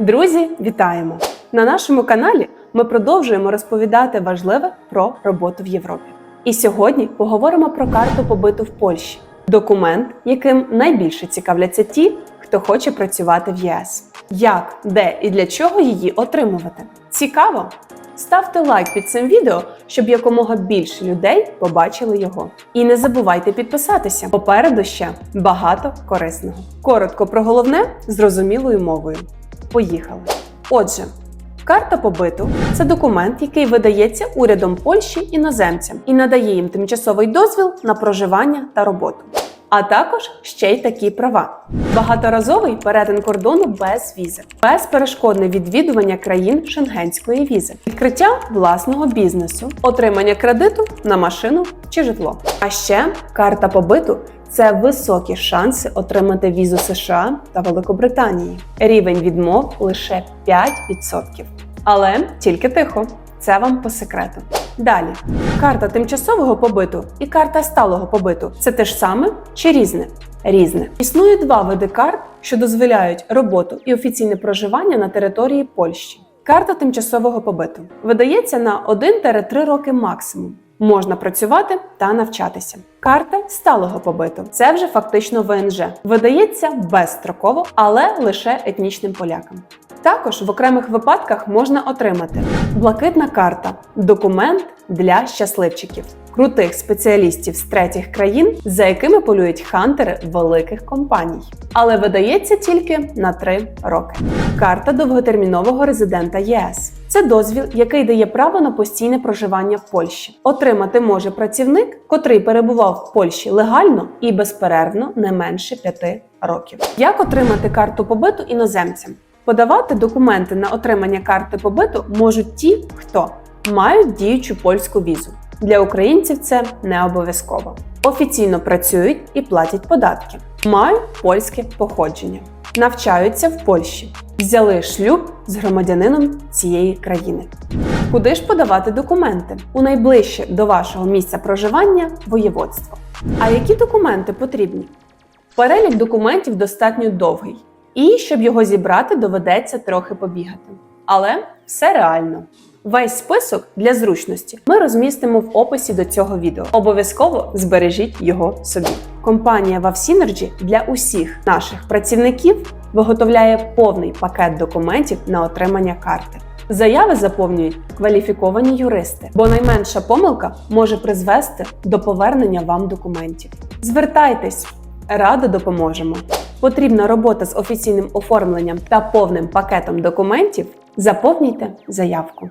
Друзі, вітаємо! На нашому каналі ми продовжуємо розповідати важливе про роботу в Європі. І сьогодні поговоримо про карту побиту в Польщі документ, яким найбільше цікавляться ті, хто хоче працювати в ЄС. Як, де і для чого її отримувати? Цікаво? Ставте лайк під цим відео, щоб якомога більше людей побачили його. І не забувайте підписатися. Попереду ще багато корисного. Коротко про головне зрозумілою мовою. Поїхали. Отже, карта побиту це документ, який видається урядом Польщі іноземцям і надає їм тимчасовий дозвіл на проживання та роботу. А також ще й такі права: багаторазовий перетин кордону без візи, безперешкодне відвідування країн шенгенської візи, відкриття власного бізнесу, отримання кредиту на машину чи житло. А ще карта побиту це високі шанси отримати візу США та Великобританії. Рівень відмов лише 5%. Але тільки тихо. Це вам по секрету. Далі, карта тимчасового побиту і карта сталого побиту це те ж саме чи різне? Різне. Існує два види карт, що дозволяють роботу і офіційне проживання на території Польщі. Карта тимчасового побиту видається на 1-3 роки максимум. Можна працювати та навчатися. Карта сталого побиту це вже фактично ВНЖ. Видається безстроково, але лише етнічним полякам. Також в окремих випадках можна отримати блакитна карта документ для щасливчиків, крутих спеціалістів з третіх країн, за якими полюють хантери великих компаній. Але видається тільки на 3 роки. Карта довготермінового резидента ЄС. Це дозвіл, який дає право на постійне проживання в Польщі. Отримати може працівник, котрий перебував в Польщі легально і безперервно не менше 5 років. Як отримати карту побиту іноземцям? Подавати документи на отримання карти побиту можуть ті, хто мають діючу польську візу. Для українців це не обов'язково. Офіційно працюють і платять податки, мають польське походження, навчаються в Польщі, взяли шлюб з громадянином цієї країни. Куди ж подавати документи? У найближче до вашого місця проживання воєводство. А які документи потрібні? Перелік документів достатньо довгий, і щоб його зібрати, доведеться трохи побігати. Але все реально. Весь список для зручності ми розмістимо в описі до цього відео. Обов'язково збережіть його собі. Компанія WavSynergy для усіх наших працівників виготовляє повний пакет документів на отримання карти. Заяви заповнюють кваліфіковані юристи, бо найменша помилка може призвести до повернення вам документів. Звертайтесь, радо допоможемо. Потрібна робота з офіційним оформленням та повним пакетом документів. Заповнюйте заявку.